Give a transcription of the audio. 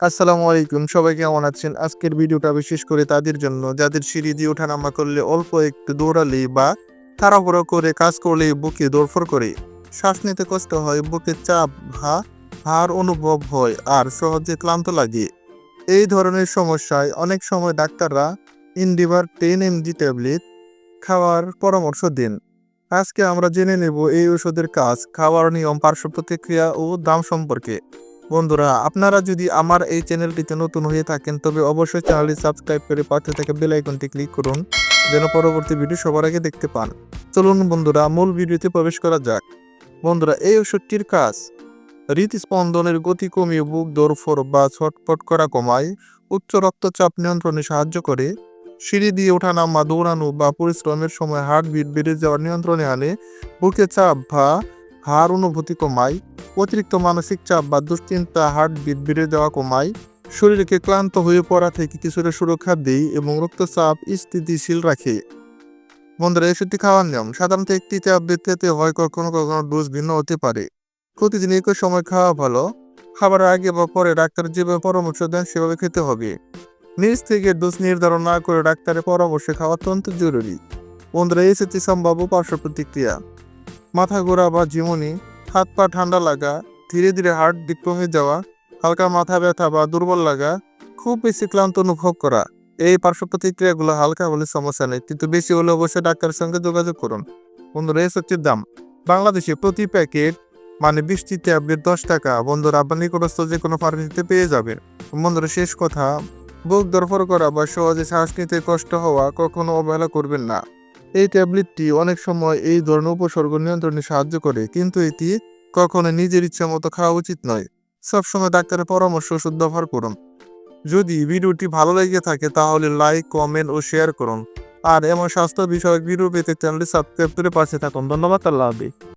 আসসালামু আলাইকুম। সবাই কেমন আছেন? আজকের ভিডিওটা বিশেষ করে তাদের জন্য। যাদের সিঁড়ি দিয়ে ওঠানামা করলে অল্প একটু দৌড়ালে বা তাড়াহুড়ো করে কাজ করলে বুকে দৌড়ফর করে। শ্বাস নিতে কষ্ট হয়, বুকে চাপ হা হার অনুভব হয় আর সহজে ক্লান্ত লাগে। এই ধরনের সমস্যায় অনেক সময় ডাক্তাররা ইন্ডিভার টেন এমজি ট্যাবলেট খাওয়ার পরামর্শ দেন। আজকে আমরা জেনে নেব এই ওষুধের কাজ, খাওয়ার নিয়ম, পার্শ্ব প্রতিক্রিয়া ও দাম সম্পর্কে। বন্ধুরা, আপনারা যদি আমার এই চ্যানেলটিতে নতুন হয়ে থাকেন, তবে অবশ্যই চ্যানেলটি সাবস্ক্রাইব করে পাশে থেকে বেল আইকনটি ক্লিক করুন, যেন পরবর্তী ভিডিও সবার আগে দেখতে পান। চলুন বন্ধুরা, মূল ভিডিওতে প্রবেশ করা যাক। বন্ধুরা, এই ওষুধটির কাজ। হৃদস্পন্দনের গতি কমিয়ে বুক দৌড়ফর বা ছটফট করা কমায়, উচ্চ রক্তচাপ নিয়ন্ত্রণে সাহায্য করে। সিঁড়ি দিয়ে ওঠানামা দৌড়ানো বা পরিশ্রমের সময় হার্টবিট বেড়ে যাওয়ার নিয়ন্ত্রণে আনে। বুকে চাপ বা হার অনুভূতি কমায়, অতিরিক্ত মানসিক চাপ বা দুশ্চিন্তা হার্ট হার্টবিট বেড়ে যাওয়া কমায়, শরীরকে ক্লান্ত হয়ে পড়া থেকে কিছুটা সুরক্ষা দেয় এবং রক্তচাপ স্থিতিশীল রাখে। বন্ধুরা ওষুধটি খাওয়ার নিয়ম। সাধারণত একটি চাপ খেতে হয় কখনো কখনো ডোজ ভিন্ন হতে পারে। প্রতিদিন একই সময় খাওয়া ভালো। খাবারের আগে বা পরে ডাক্তার যেভাবে পরামর্শ দেন, সেভাবে খেতে হবে। নিজ থেকে ডোজ নির্ধারণ না করে ডাক্তারের পরামর্শে খাওয়া অত্যন্ত জরুরি। বন্ধুরা এসেছে সম্ভাব্য পার্শ্ব প্রতিক্রিয়া। মাথা ঘোরা বা ঝিমুনি হাত পা ঠান্ডা লাগা, ধীরে ধীরে হার্ট দিক কমে যাওয়া, হালকা মাথা ব্যথা বা দুর্বল লাগা, খুব বেশি ক্লান্ত অনুভব করা। এই পার্শ্ব প্রতিক্রিয়াগুলো হালকা হলে সমস্যা নেই, কিন্তু বেশি হলে অবশ্যই ডাক্তারের সঙ্গে যোগাযোগ করুন। বন্ধুরা এস হচ্ছে দাম। বাংলাদেশে প্রতি প্যাকেট মানে বৃষ্টি ট্যাবলেট দশ টাকা। বন্ধুরা, আপনার নিকটস্থ যে কোনো ফার্মেসিতে পেয়ে যাবেন। বন্ধুরা, শেষ কথা, বুক দরফর করা বা সহজে শ্বাস নিতে কষ্ট হওয়া কখনো অবহেলা করবেন না। এই ট্যাবলেটটি অনেক সময় এই ধরনের উপসর্গ নিয়ন্ত্রণে সাহায্য করে, কিন্তু এটি কখনো নিজের ইচ্ছা মতো খাওয়া উচিত নয়। সবসময় ডাক্তারের পরামর্শ ওষুধ ব্যবহার করুন। যদি ভিডিওটি ভালো লেগে থাকে, তাহলে লাইক, কমেন্ট ও শেয়ার করুন। আর এমন স্বাস্থ্য বিষয়ক ভিডিও পেতে চ্যানেলটি সাবস্ক্রাইব করে পাশে থাকুন। ধন্যবাদ, আল্লাহ হাফিজ।